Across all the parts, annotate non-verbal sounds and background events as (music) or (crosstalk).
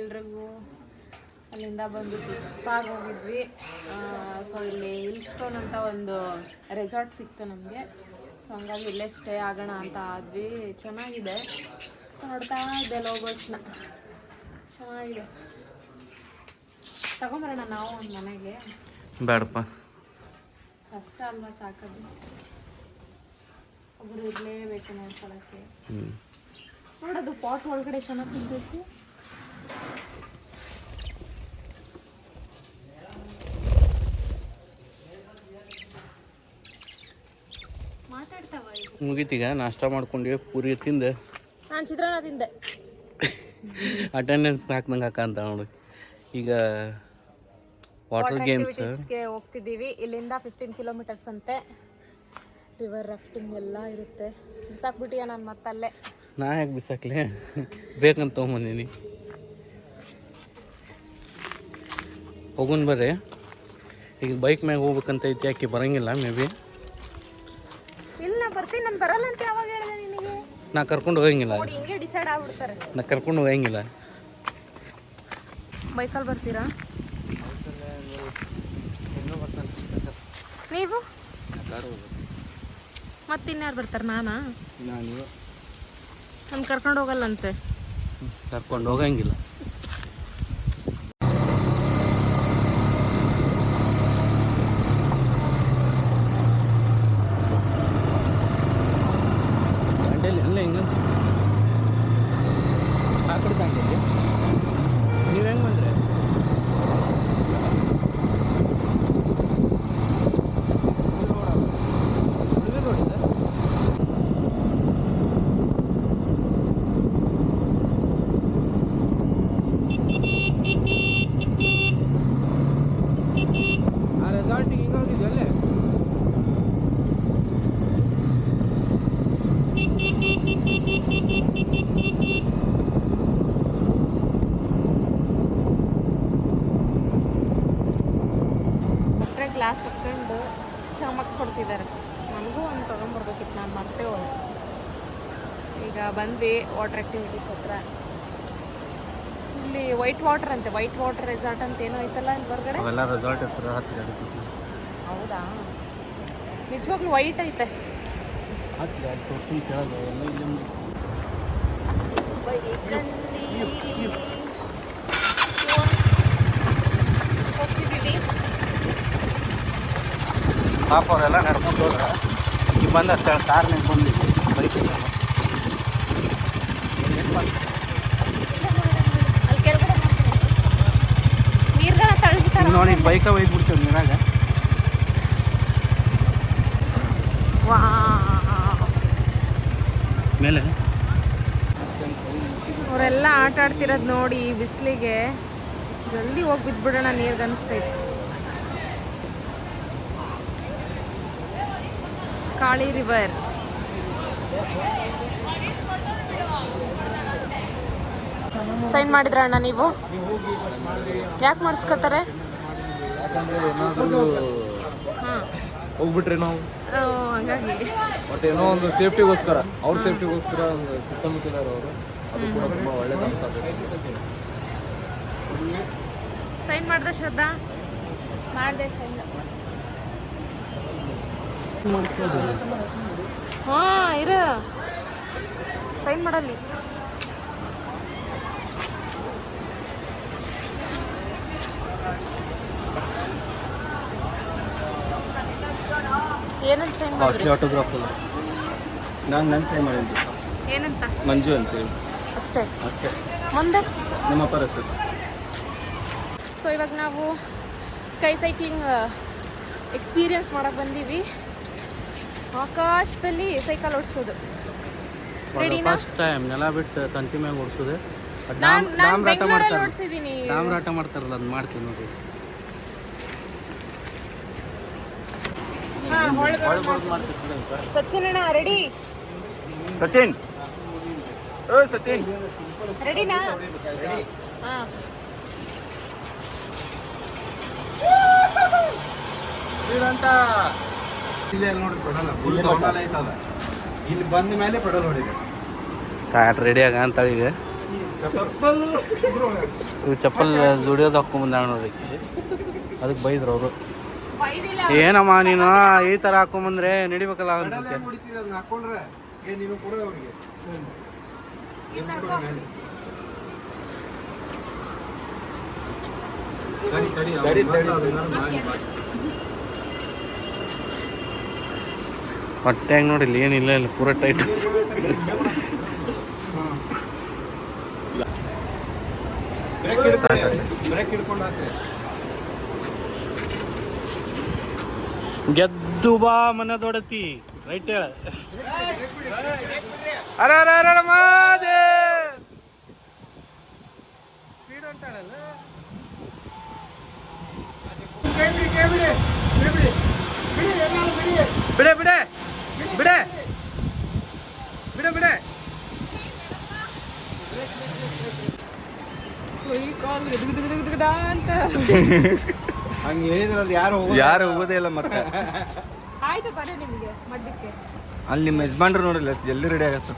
ಎಲ್ರಿಗೂ ಅಲ್ಲಿಂದ ಬಂದು ಸುಸ್ತಾಗಿ ಹೋಗಿದ್ವಿ. ಸೊ ಇಲ್ಲಿ ಹಿಲ್ ಸ್ಟೋನ್ ಅಂತ ಒಂದು ರೆಸಾರ್ಟ್ ಸಿಕ್ತು ನಮಗೆ. ಸೊ ಹಂಗಾಗಿ ಇಲ್ಲೇ ಸ್ಟೇ ಆಗೋಣ ಅಂತ ಆದ್ವಿ. ಚೆನ್ನಾಗಿದೆ. ಸೊ ನೋಡ್ತಾ ಇದೆ ಲೋಗೋಸ್ನ ಚೆನ್ನಾಗಿದೆ. ತಗೊಂಬರೋಣ ನಾವು ಒಂದು ಮನೆಗೆ. ಬೇಡಪ್ಪ. ಕಷ್ಟ ಅಲ್ವಾ ಸಾಕದು. ಒಬ್ಬರು ಇರಲೇಬೇಕು ನೋಡ್ಕೊಳಕ್ಕೆ. ನೋಡೋದು ಪಾಟ್ ಒಳಗಡೆ ಚೆನ್ನಾಗಿ ಇದು ಮುಗೀತೀಗ ನಾಷ್ಟ ಮಾಡ್ಕೊಂಡು ಪೂರಿ ತಿಂದೆ. ನಾನು ಚಿತ್ರಾನ್ನ ತಿಂದೆ. ಅಟೆಂಡೆನ್ಸ್ ಹಾಕ್ದಂಗೆ ಹಾಕಂತ ನೋಡಿ. ಈಗ ವಾಟರ್ ಗೇಮ್ಸ್ಗೆ ಹೋಗ್ತಿದ್ದೀವಿ. ಇಲ್ಲಿಂದ ಫಿಫ್ಟೀನ್ ಕಿಲೋಮೀಟರ್ಸ್ ಅಂತೆ. ರಿವರ್ ರಾಫ್ಟಿಂಗ್ ಎಲ್ಲ ಇರುತ್ತೆ. ಬಿಸಾಕ್ಬಿಟ್ಟಿಯ ನಾನು ಮತ್ತಲ್ಲೇ? ನಾ ಯಾಕೆ ಬಿಸಾಕ್ಲೆ? ಬೇಕಂತ ತೊಗೊಂಬಂದೀನಿ. ಹೋಗುನ್ ಬರ್ರಿ. ಈಗ ಬೈಕ್ ಮ್ಯಾಗ ಹೋಗ್ಬೇಕಂತ ಐತಿ ಯಾಕೆ ಬರಂಗಿಲ್ಲ ಮೇ ಬಿ ಇಲ್ಲ ನಾ ಬರ್ತೀನಿ ನಾನು ಬರಲ್ಲ ಅಂತ ಯಾವಾಗ ಹೇಳಿದೆ ನಿನಗೆ? ನಾ ಕರ್ಕೊಂಡು ಹೋಗಂಗಿಲ್ಲ. ನೋಡಿ ಹಿಂಗೆ ಡಿಸೈಡ್ ಆಗ್ಬಿಡ್ತಾರೆ. ನಾ ಕರ್ಕೊಂಡು ಹೋಗಂಗಿಲ್ಲ. ಬೈಕಲ್ಲಿ ಬರ್ತೀರಾ? ನೀವು? ಮತ್ತಿನ್ಯಾರು ಬರ್ತಾರೆ ನಾನಾ? ನಾನು ನಾನು ಕರ್ಕೊಂಡು ಹೋಗಲ್ಲಂತೆ. ಕರ್ಕೊಂಡು ಹೋಗಂಗಿಲ್ಲ ದಾಂಡೇಲಿ ಅಲ್ಲ ಹಿಂಗ ಆ ಕಡೆ ದಾಂಡೇಲಿ ನೀವು ಹೆಂಗೆ ಬಂದ್ರೆ ಹುಡುಗರು ನೋಡಿದ ಆ ರೆಸಾರ್ಟಿಗೆ ಹಿಂಗೆ ಹೋಗಿದ್ವಿ ಅಲ್ಲೇ ಹತ್ರ ಗ್ಲಾಸ್ ಹಾಕೊಂಡು ಚಮಕ್ ಕೊಡ್ತಿದ್ದಾರೆ ನನಗೂ ಒಂದು ತೊಗೊಂಬರ್ಬೇಕಿತ್ತು ನಾನು ಮತ್ತೆ ಹೋದೆ ಈಗ ಬಂದ್ವಿ ವಾಟರ್ ಆ್ಯಕ್ಟಿವಿಟೀಸ್ ಹತ್ರ. ಇಲ್ಲಿ ವೈಟ್ ವಾಟರ್ ಅಂತೆ ವೈಟ್ ವಾಟರ್ ರೆಸಾರ್ಟ್ ಅಂತ ಏನೋ ಐತಲ್ಲ ಇಲ್ಲಿ ಹೊರಗಡೆ? ಅವೆಲ್ಲ ರೆಸಾರ್ಟ್ ಹೆಸರು ಹತ್ತು ಗಾಡಿ ಹೌದಾ? ನಿಜವಾಗ್ಲೂ ವೈಟ್ ಐತೆ. ಹತ್ತು ಗಾಡಿ ತೋರ್ಸ್ಕೊಂಡು ಕೇಳೋದು ಎಲ್ಲ ಇಲ್ಲಿ ಮುಗ್ಸಿ. ಪಾಪ ಅವರೆಲ್ಲ ನಡ್ಕೊಂಡು ಹೋದ್ರೆ ಈಗ ಬಂದ ಕಾರ್ ನಿಂಗೆ ನೋಡಿ ಬೈಕ ಬಿಡ್ತೇವೆ ನೀರಾಗ. ಮೇಲೆ? ಅವರೆಲ್ಲ ಆಟ ಆಡ್ತಿರೋದು ನೋಡಿ ಬಿಸಿಲಿಗೆ. ಜಲ್ದಿ ಹೋಗಿ ಬಿದ್ಬಿಡೋಣ ನೀರ್ಗೆ ಅನಿಸ್ತೈತೆ ಕಾಳಿ ರಿವರ್. ಸೈನ್ ಮಾಡಿದ್ರ ಅಣ್ಣ ನೀವು? ಯಾಕೆ ಮಾಡಿಸ್ಕೊತಾರೆ? ಯಾಕಂದ್ರೆ ಏನಾದರೂ ಹೋಗ್ಬಿಟ್ರೆ ನಾವು. ಹಂಗಾಗಿ. ಬಟ್ ಏನೋ ಒಂದು ಸೇಫ್ಟಿಗೋಸ್ಕರ ಅವ್ರ ಸೇಫ್ಟಿಗೋಸ್ಕರ ಒಂದು ಸಿಸ್ಟಮ್ ಇಟ್ಟಿದ್ದಾರೆ ಅವರು. ಅದು ಕೂಡ ತುಂಬ ಒಳ್ಳೆ ಕನಸ ಸೈನ್ ಮಾಡಿದೆ ಶ್ರದ್ಧಾ? ಮಾಡಿದೆ ಸೈನ್ ಹಾ ಇರ. ಸೈನ್ ಮಾಡಲ್ಲಿ. ಏನಂತ ಸೈನ್ ಮಾಡಿದ್ರಿ? ಕಾಸ್ಟ್ಲಿ ಆಟೋಗ್ರಾಫ್ ನಾನು ನನ್ನ ಸೈನ್ ಮಾಡಿದ್ದು. ಏನಂತ? ಮಂಜು ಅಂತೇಳಿ. ಅಷ್ಟೇ? ಅಷ್ಟೇ. ಮುಂದೆ? ನಮ್ಮ ಅಪ್ಪರ ಹೆಸರು ಸೊ ಇವಾಗ ನಾವು ಸ್ಕೈ ಸೈಕ್ಲಿಂಗ್ ಎಕ್ಸ್ಪೀರಿಯನ್ಸ್ ಮಾಡಕ್ಕೆ ಬಂದೀವಿ. ಆಕಾಶದಲ್ಲಿ ಸೈಕಲ್ ಓಡಿಸೋದು. ಫಸ್ಟ್ ಟೈಮ್ ನೆಲ ಬಿಟ್ಟು ತಂತಿ ಮ್ಯಾಗ ಓಡಿಸೋದು. ನಾನು ನಾನು ಡಾಮ್ ರಾಟ ಬೆಂಗಳೂರಲ್ಲಿ ಮಾಡ್ತಾರೆ ಓಡಿಸಿದ್ದೀನಿ ಡಾಮ್ ರಾಟ ಮಾಡ್ತಾರಲ್ಲ ಅದು ಮಾಡ್ತೀನಿ ನೋಡಿ. ಸಚಿನ್ ಅಣ್ಣ ರೆಡಿ ಸಚಿನ್. ಓ ಸಚಿನ್. ರೆಡಿನಾ ಹಾಂ. ಅಂತ ಇಲ್ಲಿ ನೋಡಿ ಪೆಡಲ್ ಫುಲ್ ದೊಡ್ಡಲ್ಲ ಐತದ ಇಲ್ಲಿ ಬಂದ ಮೇಲೆ ಪೆಡಲ್ ಹೊಡಿದೆ ಸ್ಟಾರ್ಟ್ ರೆಡಿ ಆಗ ಅಂತ ಈಗ. ಚಪ್ಪಲ್. ಚಪ್ಪಲ್ ಜುಡಿಯೋದು ಬಂದಾನ ನೋಡ್ರಿ. ಅದಕ್ಕೆ ಬೈದ್ರು ಅವರು. ಏನಮ್ಮ ನೀನು? ಈ ತರ ಹಾಕೊಂಬಂದ್ರೆ ನಡಿಬೇಕಲ್ಲ ಅಂತ ಹೊಟ್ಟೆ ಅದನ್ನ ಹಾಕೊಂಡ್ರೆ ಏ ನೀನು ಕೊಡು ಅವ್ರಿಗೆ. ತಡಿ ತಡಿ ತಡಿ ಅದನ್ನ ಮಾಡಿ. ಹೊಟ್ಟೆಗೆ ನೋಡಿ ಇಲ್ಲಿ ಏನಿಲ್ಲ ಇಲ್ಲ ಪೂರ ಟೈಟ್ ಬ್ರೇಕ್ ಬ್ರೇಕ್ ಹಿಡ್ಕೊಂಡು ಹಾಕ್ರಿ. ಗೆದ್ದು ಬಾ ಮನೆ ದೊಡತಿ ರೈಟ್ ಹೇಳ. ಅರೆ ಬಿಡು ಮಾದೇ ಬಿಡಿ. ಬಿಡಿ ಬಿಡಿ ಬಿಡಿ. ಬಿಡಿ ಅಂತ. (laughs) ಹಂಗೆ ಹೇಳಿದ್ರೆ ಅದು ಯಾರು ಯಾರು ಹೋಗೋದೇ ಇಲ್ಲ ಮತ್ತೆ. (laughs) ಆಯ್ತು ಬರೀ ನಿಮಗೆ ಮಡ್ಡಕ್ಕೆ ಅಲ್ಲಿ ನಿಮ್ಮ ಯಜಮಾನ್ರು ನೋಡಿಲ್ಲ ಎಷ್ಟು ಜಲ್ದಿ ರೆಡಿ ಆಗತ್ತೆ.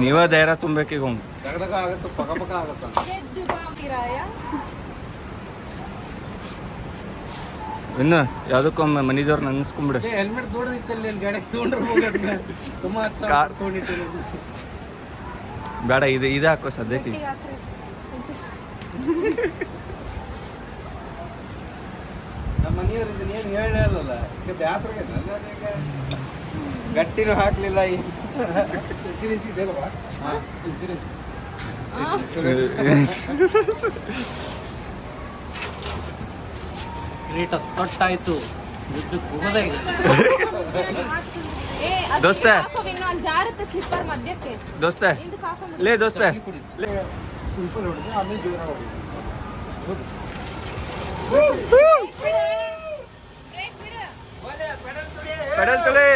ನೀವ ಧೈರ್ಯ ತುಂಬಬೇಕೀಗ ಅವ್ನು ದಗದಗ ಆಗತ್ತ ಪಕ ಪಕ ಆಗತ್ತ. ಗೆದ್ದು ಬಾ ಕಿರಾಯ ಇನ್ನು ಯಾವ್ದಕ್ಕೊಮ್ಮೆ ಮನಿದವ್ರು ನೆನ್ಸ್ಕೊಂಬಿಡು. ಹೆಲ್ಮೆಟ್ ದೊಡ್ಡದಿತ್ತಲ್ಲಿ ಅಲ್ಲಿ ಗಾಡಿ ತೊಗೊಂಡ್ರೆ ಹೋಗೋದ್ನ ಬೇಡ ಇದು ಇದು ಹಾಕೋ ಸದ್ಯಕ್ಕೆ. ಗಟ್ಟಿಗೆ ಹಾಕ್ರಿ. ಒಂಚೂರು ನಮ್ಮ ಮನೆಯವ್ರು ಏನು ಹೇಳೇ ಇಲ್ಲಲ್ಲ. ಈಗ ಬ್ಯಾಸ್ರಿಗೆ ಗಟ್ಟಿನೂ ಹಾಕ್ಲಿಲ್ಲ ಇನ್ಸೂರೆನ್ಸ್ ಇದೆ ಅಲ್ವಾ? ಇನ್ಸೂರೆನ್ಸ್ ರೇಟ್ ತೊಟ್ಟಾಯ್ತು ದೋಸ್ತ. ಹೋಗೋದೇ ದೋಸ್ತ. ಲೇ ದೋಸ್ತೆ. ಸಿಂಪಲ್ ಹೊಡೆದು ಆಮೇಲೆ ಜೋರ ಹೊಡಿ ಬ್ರೇಕ್ ಬಿಡು. ಪೆಡಲ್ ತೊಳಿ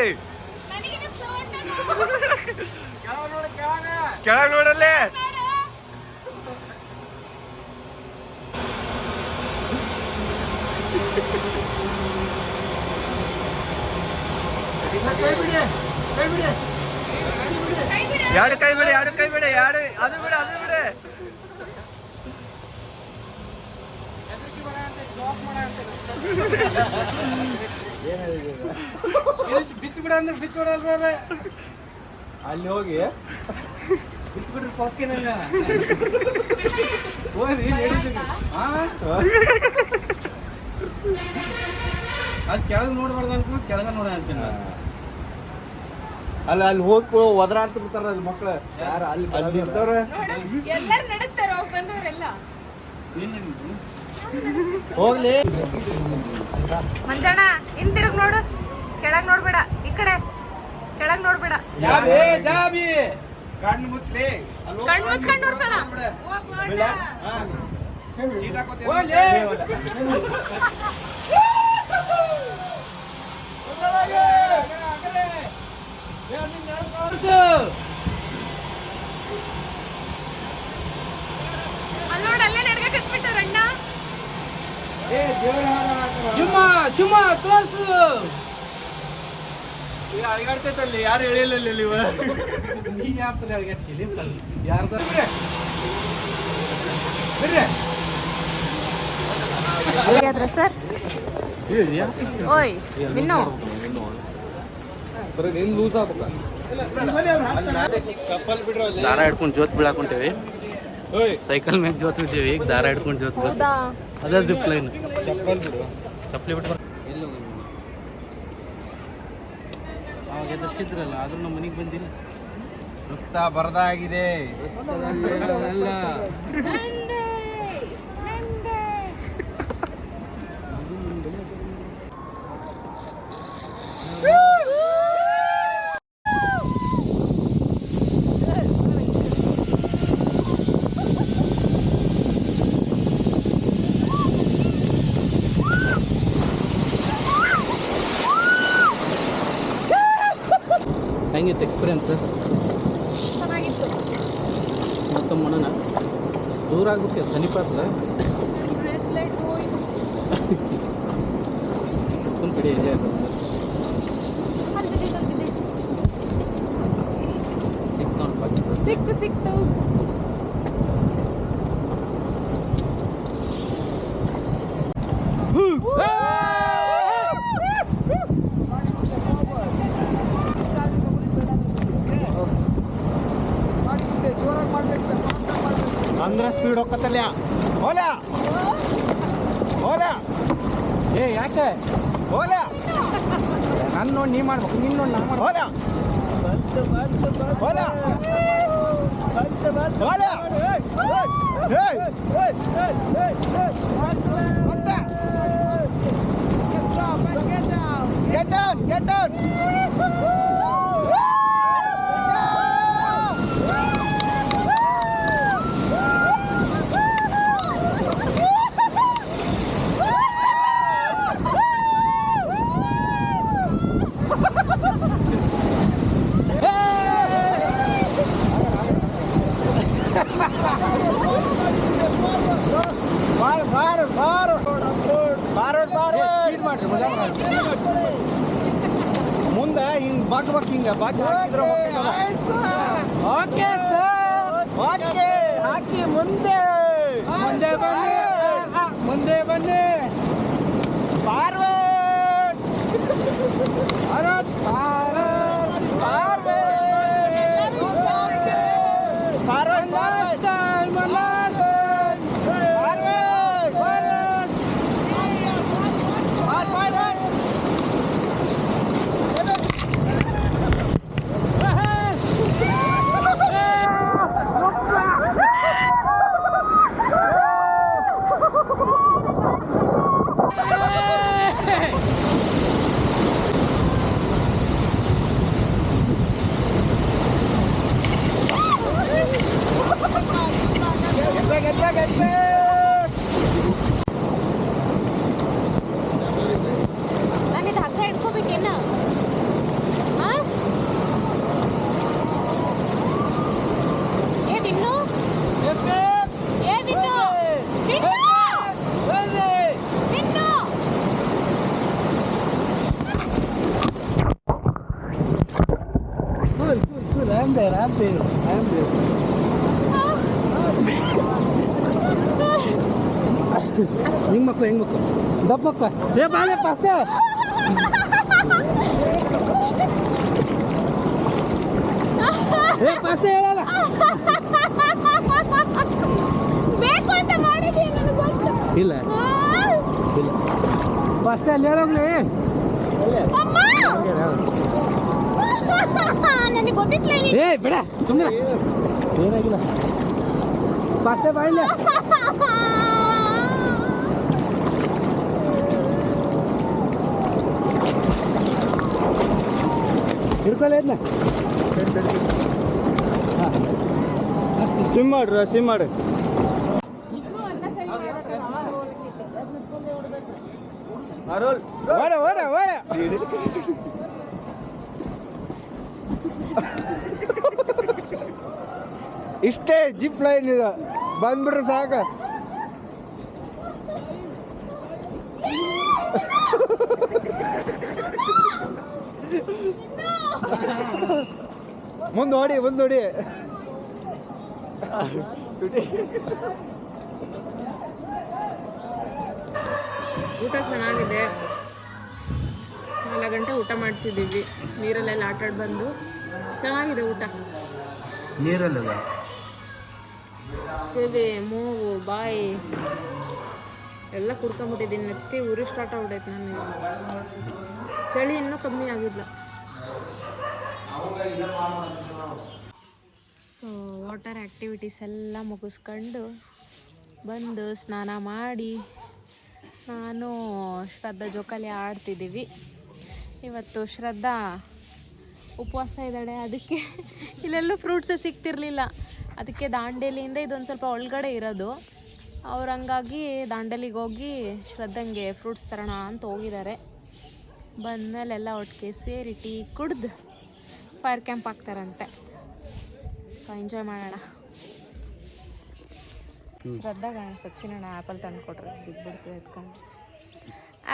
ನನಗಿನ್ನ slow ಉಂಟು. ಕೆಳಗೆ ನೋಡಲ್ಲೇ ಮಾಡು. ಕೈ ಬಿಡಿ ಕೈ ಬಿಡಿ ಕೈ ಬಿಡು. ಎರಡು ಕೈ ಬಿಡಿ ಎರಡು ಕೈ ಬಿಡಿ ಎರಡು ಅದು ಬಿಡಿ ಅದು ಬಿಡಿ ಬಿಚ್ಚು ಬಿಡ ಅಂದ್ರೆ ಬಿಚ್ಚು ಬಿಡಲ್ರ ಅಲ್ಲಿ ಹೋಗಿ ಬಿಚ್ಚು ಬಿಡ್ರಿ ಪೊಕ್ಕಿನಂಗ ಹೋಗ್ರಿ ನಡೀತೀನಿ ಹಾ ಅದು ಕೆಳಗೆ ನೋಡ್ಬಾರ್ದು ಅನ್ಕೊಂಡು ಕೆಳಗೆ ನೋಡ ಅಂತೀನಿ. ಅಲ್ಲ ಅಲ್ಲಿ ಹೋಗಿ ಒದ್ರ ಅಂತ ಬಿಡ್ತಾರ ಅಲ್ಲಿ ಮಕ್ಳು ಯಾರು ಅಲ್ಲಿ ಬಂದಿರ್ತಾರ ಎಲ್ಲರೂ ಹೋಗಿ ಬಂದವರೆಲ್ಲ? ಹೋಗ್ಲಿ. ಮಂಜಣ್ಣ ಹಿಂದಿರುಗ್ ನೋಡು. ಕೆಳಗ್ ನೋಡ್ಬೇಡ. ಈ ಕಡೆ. ಕೆಳಗ್ ನೋಡ್ಬೇಡ. ಜಾಬಿ ಜಾಬಿ. ಕಣ್ಣು ಮುಚ್ಚಲಿ ಕಣ್ಣು ಮುಚ್ಕೊಂಡ್. ಚೀಟ್ ಹಾಕೋತೀಯ? ಹೋಗ್ಲಿ. ಏ, ಹೋಗ್ಲ. ಹೋಗ್ಲೊಳಗೆ. ಆ ಕಡೆ. ಏ, ಅಲ್ಲಿ ನಡ್ಕೊ. ಅಲ್ಲಿ ನೋಡು ಅಲ್ಲೇ ನಡ್ಗಕ್ ಹತ್ಬಿಟ್ಟವ್ರ ಅಣ್ಣ ಏ, ದೇವ್ರ ಹಾರ ಹಾಕಲ್ಲ. ಸಿಂಹ ಸಿಂಹ ತೋರ್ಸು ಈಗ ಅಳಿಗಾಡ್ತೈತಲ್ಲಿ ಯಾರು ಹೇಳಿಲ್ಲ ಇಲ್ಲಿ ಇವ ನೀ ಯಾಪಲ್ಲಿ ಅಡ್ಗಾಡ್ಸಿಲಿ ಯಾರ್ದು ಬಿಡ್ರಿ ಬಿಡ್ರಿ ಎಲ್ಲಿಯಾದ್ರ ಸರ್? ಓಯ್ ಇನ್ನು ಸರಿ ನೀನು ಲೂಸ್ ಆಗ್ಬೇಕ ಕಪ್ಪಲ್ ಬಿಡ್ರೋ ಅಲ್ಲಿ. ದಾರ ಹಿಡ್ಕೊಂಡು ಜೋತ್ ಬೀಳಾಕೊಂತೇವಿ ಓಯ್. ಸೈಕಲ್ ಮ್ಯಾಗ ಜೋತ್ ಬಿದ್ದೀವಿ ಈಗ ದಾರ ಹಿಡ್ಕೊಂಡು ಜೋತ್ ಬೀಳ್ತೀವಿ ಹೌದಾ? ಅದೇ ಜಿಪ್ ಲೈನ್ ಬಿಡು ಚಪ್ಪಲಿ ಬಿಟ್ಟು ಎಲ್ಲಿ ಹೋಗಿ ಅವಾಗ ಎದುರಿಸಿದ್ರಲ್ಲ ಆದ್ರೂ ನಮ್ಮ ಮನೆಗೆ ಬಂದಿಲ್ಲ. ವೃತ್ತ ಬರದಾಗಿದೆ. Pun gede aja. ಸಿಕ್ತು ಸಿಕ್ತು Voilà Voilà Hey What the? Get down, get down! Get down, get down! ಬಾರೋಡ್ ಬಾರೋಡ್ ಮುಂದೆ ಹಿಂಗ್ ಬಾಕ್ ಬಾಕ್ ಹಿಂಗ ಬಾಕ್ ಹಾಕಿದ್ರೆ ಓಕೆ ಓಕೆ ಹಾಕಿ ಮುಂದೆ. ಮುಂದೆ ಬನ್ನಿ. ಮುಂದೆ ಬನ್ನಿ. Forward Bharat Bharat. Forward forward forward time alert forward forward Get back, get back, get back! ನಾನು ಇದು ಹಗ್ಗ ಹಿಡ್ಕೋಬೇಕೇನ ಹಾ ಏ ಬಿನ್ನು ಏ ಬಿನ್ನು ಬಿನ್ನು ಬಿನ್ನು I'm there, there, I'm there. ಹಿಂಗ್ ಮಕ್ಳು ಹೆಂಗ್ ಮಕ್ಕಳು ದಪ್ಪ ಮಕ್ಳು ಏ ಬಾಳೆ ಪಾಸ್ತೆ ಏ ಪಾಸ್ತೆ ಹೇಳಲ್ಲ ಇಲ್ಲ. ಇಲ್ಲ. ಪಾಸ್ತೆ ಅಲ್ಲಿ ಹೇಳೋಗ್ಲಿ ಏ ಬೇಡ ಸುಮ್ಮನೆ ಏನಾಗಿಲ್ಲ ಪಾಸ್ತೆ ಬಾಯಿಲ್ಲ ಹಿಡ್ಕೊಳ್ಳಿ ಇದನ್ನ ಸಿಮ್ ಮಾಡ್ರ ಸಿಮ್ ಅರುಳ್. ಓಡ ಓಡ ಓಡ. ಇಷ್ಟೇ ಜಿಪ್ ಲೈನ್ ಇದು. ಬಂದ್ಬಿಟ್ರೆ ಸಾಕ. ಮುಂದೆ ಓಡಿ ಮುಂದೆ ಓಡಿ. ಊಟ ಚೆನ್ನಾಗಿದೆ. ನಾಲ್ಕು ಗಂಟೆ ಊಟ ಮಾಡ್ತಿದ್ದೀವಿ. ನೀರಲ್ಲೆಲ್ಲ ಆಟಾಡಿ ಬಂದು. ಚೆನ್ನಾಗಿದೆ ಊಟ. ನೀರಲ್ಲ ಕಿವಿ ಮೂಗು, ಬಾಯಿ. ಎಲ್ಲ ಕುಡ್ಕೊಂಬಿಟ್ಟಿದ್ದೀನಿ. ನೆತ್ತಿ ಉರಿ ಸ್ಟಾರ್ಟ್ ಆಗ್ಬಿಟ್ಟೈತೆ ನನಗೆ. ಚಳಿ ಇನ್ನೂ ಕಮ್ಮಿ ಆಗಿಲ್ಲ. ಸೊ ವಾಟರ್ ಆ್ಯಕ್ಟಿವಿಟೀಸ್ ಎಲ್ಲ ಮುಗಿಸ್ಕೊಂಡು ಬಂದು ಸ್ನಾನ ಮಾಡಿ ನಾನು ಶ್ರದ್ಧಾ ಜೋಕಾಲಿ ಆಡ್ತಿದ್ದೀವಿ. ಇವತ್ತು ಶ್ರದ್ಧಾ ಉಪವಾಸ ಇದ್ದಾಳೆ. ಅದಕ್ಕೆ ಇಲ್ಲೆಲ್ಲೂ ಫ್ರೂಟ್ಸೇ ಸಿಗ್ತಿರ್ಲಿಲ್ಲ. ಅದಕ್ಕೆ ದಾಂಡೇಲಿಯಿಂದ ಇದೊಂದು ಸ್ವಲ್ಪ ಒಳಗಡೆ ಇರೋದು. ಅವ್ರು ಹಂಗಾಗಿ ದಾಂಡೇಲಿಗೆ ಹೋಗಿ ಶ್ರದ್ಧಂಗೆ ಫ್ರೂಟ್ಸ್ ತರೋಣ ಅಂತ ಹೋಗಿದ್ದಾರೆ. ಬಂದಮೇಲೆ ಎಲ್ಲ ಒಟ್ಟಿಗೆ ಸೇರಿ ಟೀ ಕುಡ್ದು ಫೈರ್ ಕ್ಯಾಂಪ್ ಹಾಕ್ತಾರಂತೆ. ಎಂಜಾಯ್ ಮಾಡೋಣ. ಶ್ರದ್ಧಾಗ ಸಚಿನಣ್ಣ ಆ್ಯಪಲ್ ತಂದು ಕೊಟ್ರೆ. ಬಿದ್ದುಬಿಡ್ತು ಎತ್ಕೊಂಡು.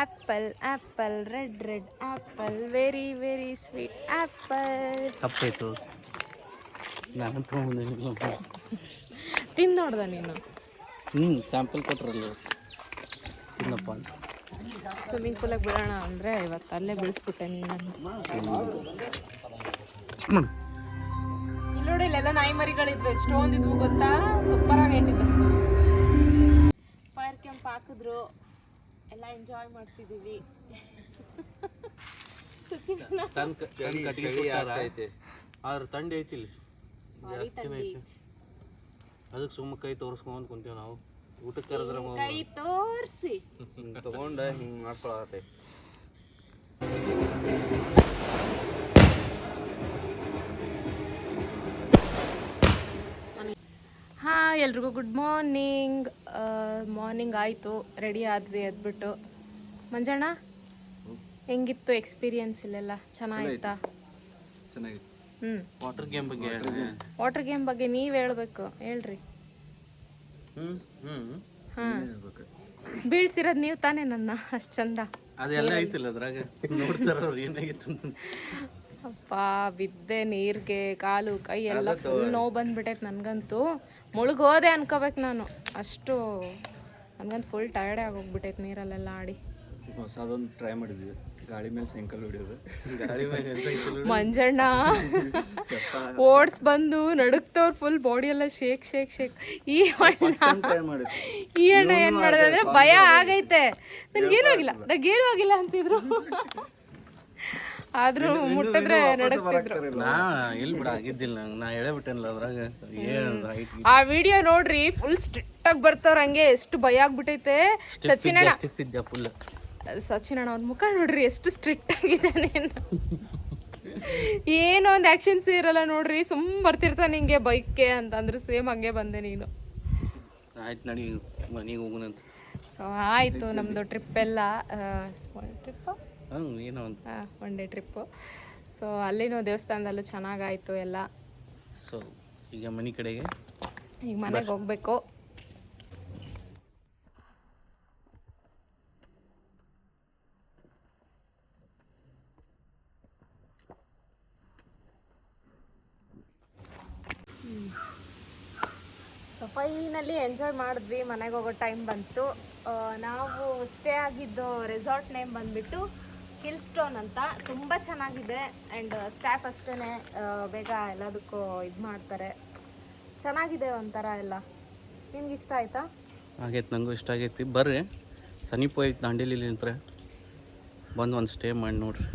Apple apple red red apple very very sweet apple ತಪ್ಪಾಯ್ತು ನಾನು ತೊಗೊಂಬಂದಿಲ್ಲ ತಿಂದು ನೋಡ್ದ ನೀನು. ಹ್ಞೂ ಸ್ಯಾಂಪಲ್ ಕೊಟ್ರಲ್ಲ. ತಿನ್ನಪ್ಪ ಅಂತ. ಸ್ವಿಮ್ಮಿಂಗ್ ಪೂಲಾಗಿ ಬಿಡೋಣ ಅಂದರೆ ಇವತ್ತು ಅಲ್ಲೇ ಬೆಳೆಸ್ಬಿಟ್ಟೆ ನೀನು. ಇಲ್ಲಿ ನೋಡಿ ಇಲ್ಲೆಲ್ಲ ನಾಯಿ ಮರಿಗಳಿದ್ವು ಎಷ್ಟೊಂದು ಇದ್ವು ಗೊತ್ತಾ? ಸೂಪರ್ ಆಗೈತಿದ್ದು ಫೈರ್ ಕ್ಯಾಂಪ್ ಹಾಕಿದ್ರು. ಎಲ್ಲ ಎಂಜಾಯ್ ಮಾಡ್ತಿದ್ದೀವಿ. ಸಚಿನ್ ತಂಡ ಐತಿ ಇಲ್ಲಿ ಜಾಸ್ತಿನೇ ಐತಿ. ಅದಕ್ಕೆ ಸುಮ್ಮ ಕೈ ತೋರಿಸ್ಕೊಂಡ್ ಕುಂತೀವಿ ನಾವು. ಊಟಕ್ಕೆ ಕರೆದ್ರೆ ಕೈ ತೋರಿಸಿ. ತಗೊಂಡ ಹಿಂಗ್ ಮಾಡ್ಕೊಳತ್ತೆ ಹಾಂ ಎಲ್ರಿಗೂ ಗುಡ್ ಮಾರ್ನಿಂಗ್ ಮಾರ್ನಿಂಗ್ ಆಯಿತು. ರೆಡಿ ಆದ್ವಿ ಅದ್ಬಿಟ್ಟು ಮಂಜಣ್ಣ ಹೆಂಗಿತ್ತು ಎಕ್ಸ್ಪೀರಿಯನ್ಸ್ ಇಲ್ಲೆಲ್ಲ? ಚೆನ್ನಾಗಿತ್ತಾ? ಚೆನ್ನಾಗಿತ್ತು. ಹ್ಞೂ ವಾಟರ್ ಗೇಮ್ ಬಗ್ಗೆ ವಾಟರ್ ಗೇಮ್ ಬಗ್ಗೆ ನೀವ್ ಹೇಳ್ಬೇಕು ಹೇಳ್ರಿ. ಹ್ಮ್ ಹ್ಮ್ ಹಾಂ. ಬೀಳ್ಸಿರೋದು ನೀವು ತಾನೇ ನನ್ನ ಅಷ್ಟ್ ಚಂದ. ಅದೆಲ್ಲ ಐತಿಲ್ಲ ಅದ್ರಾಗ? ನೋಡ್ತಾರ ಅವ್ರು ಏನಾಗಿತ್ತು ಅಂತ. ಅಪ್ಪ ಬಿದ್ದೆ ನೀರ್ಗೆ ಕಾಲು ಕೈ ಎಲ್ಲ ಫುಲ್ ನೋವು ಬಂದ್ಬಿಟ್ಟೈತೆ ನನಗಂತೂ. ಮುಳುಗೋದೆ ಅನ್ಕೋಬೇಕು ನಾನು. ಅಷ್ಟು ನನಗಂತೂ ಫುಲ್ ಟಯರ್ಡೇ ಆಗೋಗ್ಬಿಟ್ಟೈತೆ ನೀರಲ್ಲೆಲ್ಲ ಆಡಿ. ಹೊಸದೊಂದು ಟ್ರೈ ಮಾಡಿದ್ವಿ. ಗಾಡಿ ಮೇಲೆ ಸೈಕಲ್ ಹೊಡಿಯೋದು. ಗಾಡಿ ಮೇಲೆ ಎಂತ ಐತಿಲ್ಲ ಮಂಜಣ್ಣ ಓಡ್ಸ್ ಬಂದು ನಡುಕ್ತವ್ರ ಫುಲ್ ಬಾಡಿ ಎಲ್ಲ ಶೇಕ್ ಶೇಕ್ ಶೇಕ್ ಈ ಅಣ್ಣ ಈ ಅಣ್ಣ ಏನ್ ಮಾಡೋದಂದ್ರೆ ಭಯ ಆಗೈತೆ. ನನ್ಗೇನು ಆಗಿಲ್ಲ. ನಗೇನು ಆಗಿಲ್ಲ ಅಂತಿದ್ರು. ಆದ್ರೂ ಮುಟ್ಟಿದ್ರೆ ನಡುಕ್ತಿದ್ರು ನಾ ಎಲ್ಲಿ ಬಿಡ ಆಗಿದ್ದಿಲ್ಲ ನಾ ಹೇಳೇ ಬಿಟ್ಟೇನಲ್ಲ ಅದ್ರಾಗ ಆ ವಿಡಿಯೋ ನೋಡ್ರಿ ಫುಲ್ ಸ್ಟ್ರಿಕ್ಟ್ ಆಗಿ ಬರ್ತಾವ್ರ ಹಂಗೆ. ಎಷ್ಟು ಭಯ ಆಗ್ಬಿಟ್ಟೈತೆ ಸಚಿನ್ ಅಣ್ಣ. ಫುಲ್ ಸಚಿನ್ ಅಣ್ಣ ಅವ್ನ ಮುಖ ನೋಡ್ರಿ ಎಷ್ಟು ಸ್ಟ್ರಿಕ್ಟ್ ಆಗಿದ್ದಾನೆ ಏನೋ ಒಂದು ಆ್ಯಕ್ಷನ್ಸ್ ಇರಲ್ಲ ನೋಡ್ರಿ ಸುಮ್ ಬರ್ತಿರ್ತಾನೆ ನಿಂಗೆ ಬೈಕ್ಗೆ ಅಂತಂದ್ರೆ ಸೇಮ್ ಹಂಗೆ ಬಂದೆ ನೀನು. ಆಯ್ತು ನಡಿ ಮನೆಗೆ ಹೋಗೋಣಂತ ಸೊ ಆಯಿತು ನಮ್ಮದು ಟ್ರಿಪ್ ಎಲ್ಲ ಒನ್ ಟ್ರಿಪ್ ಏನೋ ಅಂತ ಹಾಂ ಒನ್ ಡೇ ಟ್ರಿಪ್ಪು ಸೊ ಅಲ್ಲಿನೂ ದೇವಸ್ಥಾನದಲ್ಲೂ ಚೆನ್ನಾಗಾಯಿತು ಎಲ್ಲ. ಸೊ ಈಗ ಮನೆ ಕಡೆಗೆ? ಈಗ ಮನೆಗೆ ಹೋಗ್ಬೇಕು ಸೊ ಫೈನಲಿ ಎಂಜಾಯ್ ಮಾಡಿದ್ವಿ ಮನೆಗೆ ಹೋಗೋ ಟೈಮ್ ಬಂತು. ನಾವು ಸ್ಟೇ ಆಗಿದ್ದು ರೆಸಾರ್ಟ್ ನೇಮ್ ಬಂದ್ಬಿಟ್ಟು ಹಿಲ್ ಸ್ಟೋನ್ ಅಂತ. ತುಂಬ ಚೆನ್ನಾಗಿದೆ ಆ್ಯಂಡ್ ಸ್ಟಾಫ್ ಅಷ್ಟೇ ಬೇಗ ಎಲ್ಲದಕ್ಕೂ ಇದು ಮಾಡ್ತಾರೆ. ಚೆನ್ನಾಗಿದೆ ಒಂಥರ ಎಲ್ಲ. ನಿಮ್ಗೆ ಇಷ್ಟ ಆಯ್ತಾ? ಆಗೈತೆ ನನಗೂ ಇಷ್ಟ ಆಗೈತಿ. ಬರ್ರಿ. ಸಮೀಪ ಐತಿ ದಾಂಡೇಲಿ ನಿಂತ್ರೆ. ಬಂದು ಒಂದು ಸ್ಟೇ ಮಾಡಿ ನೋಡ್ರಿ.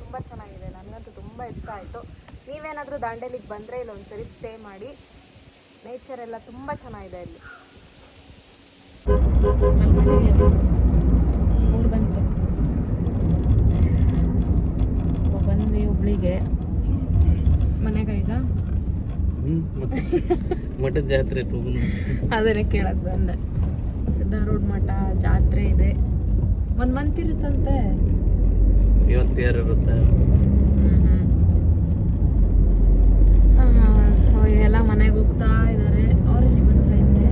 ತುಂಬ ಚೆನ್ನಾಗಿದೆ. ನನಗಂತೂ ತುಂಬ ಇಷ್ಟ ಆಯಿತು. ನೀವೇನಾದರೂ ದಾಂಡೇಲಿಗೆ ಬಂದರೆ ಇಲ್ಲೊಂದು ಸರಿ ಸ್ಟೇ ಮಾಡಿ. ನೇಚರ್ ಎಲ್ಲ ತುಂಬ ಚೆನ್ನಾಗಿದೆ ಇಲ್ಲಿ ಊರು ಬಂತು. ಬಂದ್ವಿ ಹುಬ್ಳಿಗೆ. ಮನೆಗೆ ಈಗ? ಮಠದ ಜಾತ್ರೆ ಅದನ್ನೇ ಕೇಳಕ್ ಬಂದೆ. ಸಿದ್ಧಾರೂಢ ಮಠ ಜಾತ್ರೆ ಇದೆ. ಒನ್ ಮಂತ್ ಇರುತ್ತಂತೆ. ಇವತ್ತು ಯಾರು ಇರುತ್ತೆ ಸೊ ಎಲ್ಲ ಮನೆಗೆ ಹೋಗ್ತಾ ಇದ್ದಾರೆ ಅವರಲ್ಲಿ ಬಂದ್ರೆ ಹಿಂದೆ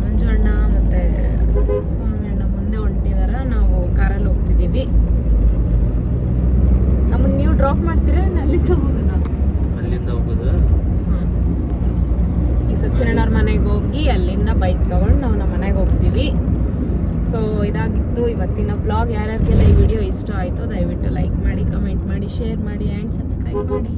ಮಂಜು ಅಣ್ಣ ಮತ್ತೆ ಸ್ವಾಮಿ ಅಣ್ಣ ಮುಂದೆ ಹೊಂಟಿದಾರ. ನಾವು ಕಾರಲ್ಲಿ ಹೋಗ್ತಿದ್ದೀವಿ. ನಮ್ಮನ್ನ ನೀವು ಡ್ರಾಪ್ ಮಾಡ್ತೀರಾ? ಅಲ್ಲಿಂದ ಹೋಗೋದಾ? ಅಲ್ಲಿಂದ ಹೋಗೋದು. ಈಗ ಸಚಿನ್ ಅಣ್ಣವ್ರ ಮನೆಗೆ ಹೋಗಿ ಅಲ್ಲಿಂದ ಬೈಕ್ ತಗೊಂಡು ನಾವು ನಮ್ಮ ಮನೆಗೆ ಹೋಗ್ತೀವಿ. ಸೊ ಇದಾಗಿತ್ತು ಇವತ್ತಿನ ಬ್ಲಾಗ್ ಯಾರ್ಯಾರಿಗೆಲ್ಲ ಈ ವಿಡಿಯೋ ಇಷ್ಟ ಆಯಿತು ದಯವಿಟ್ಟು ಲೈಕ್ ಮಾಡಿ ಕಮೆಂಟ್ ಮಾಡಿ ಶೇರ್ ಮಾಡಿ ಆ್ಯಂಡ್ ಸಬ್ಸ್ಕ್ರೈಬ್ ಮಾಡಿ.